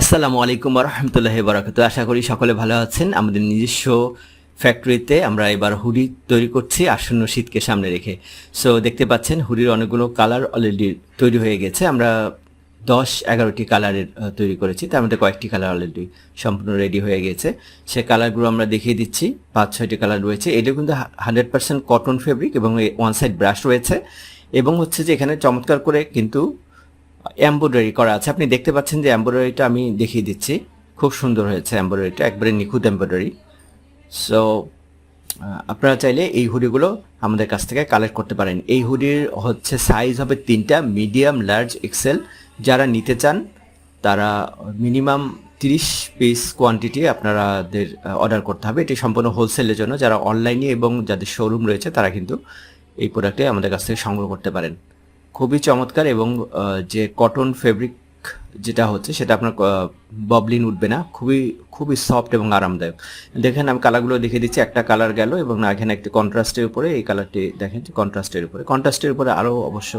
আসসালামু আলাইকুম রহমতুল্লাহ বারাকাতু আশা করি সকলে ভালো আছেন। আমাদের নিজস্ব ফ্যাক্টরিতে আমরা এবার হুডি তৈরি করছি আসন্ন শীতকে সামনে রেখে। সো দেখতে পাচ্ছেন, হুডির অনেকগুলো কালার অলরেডি তৈরি হয়ে গেছে। আমরা দশ, এগারোটি কালারের তৈরি করেছি। তার মধ্যে কয়েকটি কালার অলরেডি সম্পূর্ণ রেডি হয়ে গেছে। সে কালারগুলো আমরা দেখিয়ে দিচ্ছি। পাঁচ, ছয়টি কালার রয়েছে। এটা কিন্তু হান্ড্রেড পার্সেন্ট কটন ফেব্রিক এবং ওয়ান সাইড ব্রাশ রয়েছে। এবং হচ্ছে যে এখানে চমৎকার করে কিন্তু এমব্রয়ডারি করা আছে। আপনি দেখতে পাচ্ছেন যে এমব্রয়ডারিটা আমি দেখিয়ে দিচ্ছি। খুব সুন্দর হয়েছে এমব্রয়ডারিটা একবারে নিখুঁত এমব্রয়ডারি সো আপনারা চাইলে এই হুডিগুলো আমাদের কাছ থেকে কালেক্ট করতে পারেন। এই হুডির হচ্ছে সাইজ হবে তিনটা মিডিয়াম লার্জ এক্সেল যারা নিতে চান, তারা মিনিমাম তিরিশ পিস কোয়ান্টিটি আপনাদের অর্ডার করতে হবে। এটি সম্পূর্ণ হোলসেলের জন্য। যারা অনলাইনে এবং যাদের শোরুম রয়েছে, তারা কিন্তু এই প্রোডাক্টে আমাদের কাছ থেকে সংগ্রহ করতে পারেন। খুবই চমৎকার এবং যে কটন ফেব্রিক যেটা হচ্ছে সেটা আপনার ববলিন উঠবে না, খুবই খুবই সফট এবং আরামদায়ক। দেখেন আমি কালারগুলো দেখে দিচ্ছি, একটা কালার গেল এবং এখানে একটি কন্ট্রাস্টের উপরে, এই কালারটি দেখেন যে কন্ট্রাস্টের উপরে। কন্ট্রাস্টের উপরে আরও অবশ্য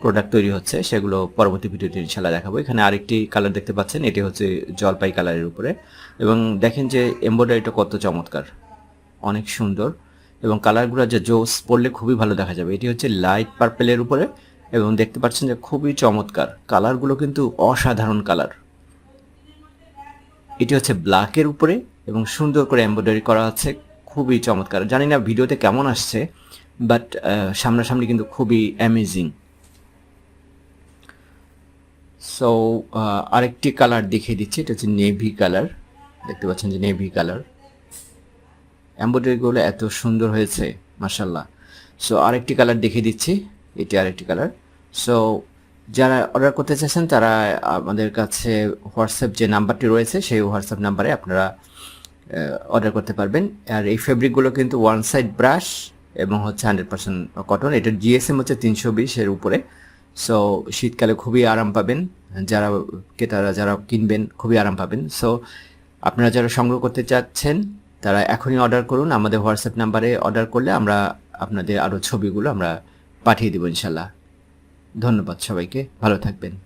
প্রোডাক্ট তৈরি হচ্ছে, সেগুলো পরবর্তী ভিডিওতে ইনশাল্লাহ দেখাবো। এখানে আরেকটি কালার দেখতে পাচ্ছেন, এটি হচ্ছে জলপাই কালারের উপরে। এবং দেখেন যে এমব্রয়ডারিটা কত চমৎকার, অনেক সুন্দর। এবং কালারগুলো যে জোস পরলে খুবই ভালো দেখা যাবে। এটি হচ্ছে লাইট পার্পেলের উপরে এবং দেখতে পাচ্ছেন যে খুবই চমৎকার। কালারগুলো কিন্তু অসাধারণ কালার। এটি হচ্ছে ব্ল্যাকের উপরে এবং সুন্দর করে এমব্রয়ডারি করা আছে। খুবই চমৎকার। জানি না ভিডিওতে কেমন আসছে, বাট সামনাসামনি কিন্তু খুবই অ্যামেজিং সো আরেকটি কালার দেখিয়ে দিচ্ছি। এটা হচ্ছে নেভি কালার। দেখতে পাচ্ছেন যে নেভি কালার। এমব্রয়ডারিগুলো এত সুন্দর হয়েছে মাসাল্লাহ সো আরেকটি কালার দেখিয়ে দিচ্ছি। এটি আরেকটি কালার সো যারা অর্ডার করতে চাইছেন তারা আমাদের কাছে হোয়াটসঅ্যাপ যে নাম্বারটি রয়েছে, সেই হোয়াটসঅ্যাপ নাম্বারে আপনারা অর্ডার করতে পারবেন। আর এই ফেব্রিকগুলো কিন্তু ওয়ান সাইড ব্রাশ এবং হচ্ছে হান্ড্রেড পার্সেন্ট কটন এটার জিএসএম হচ্ছে তিনশো বিশের উপরে। সো শীতকালে খুবই আরাম পাবেন। যারা ক্রেতারা, যারা কিনবেন, খুবই আরাম পাবেন। সো আপনারা যারা সংগ্রহ করতে চাচ্ছেন, তারা এখনই অর্ডার করুন। আমাদের হোয়াটসঅ্যাপ নাম্বারে অর্ডার করলে আমরা আপনাদের আরও ছবিগুলো আমরা পাঠিয়ে দেবো ইনশাল্লাহ। ধন্যবাদ সবাইকে। ভালো থাকবেন।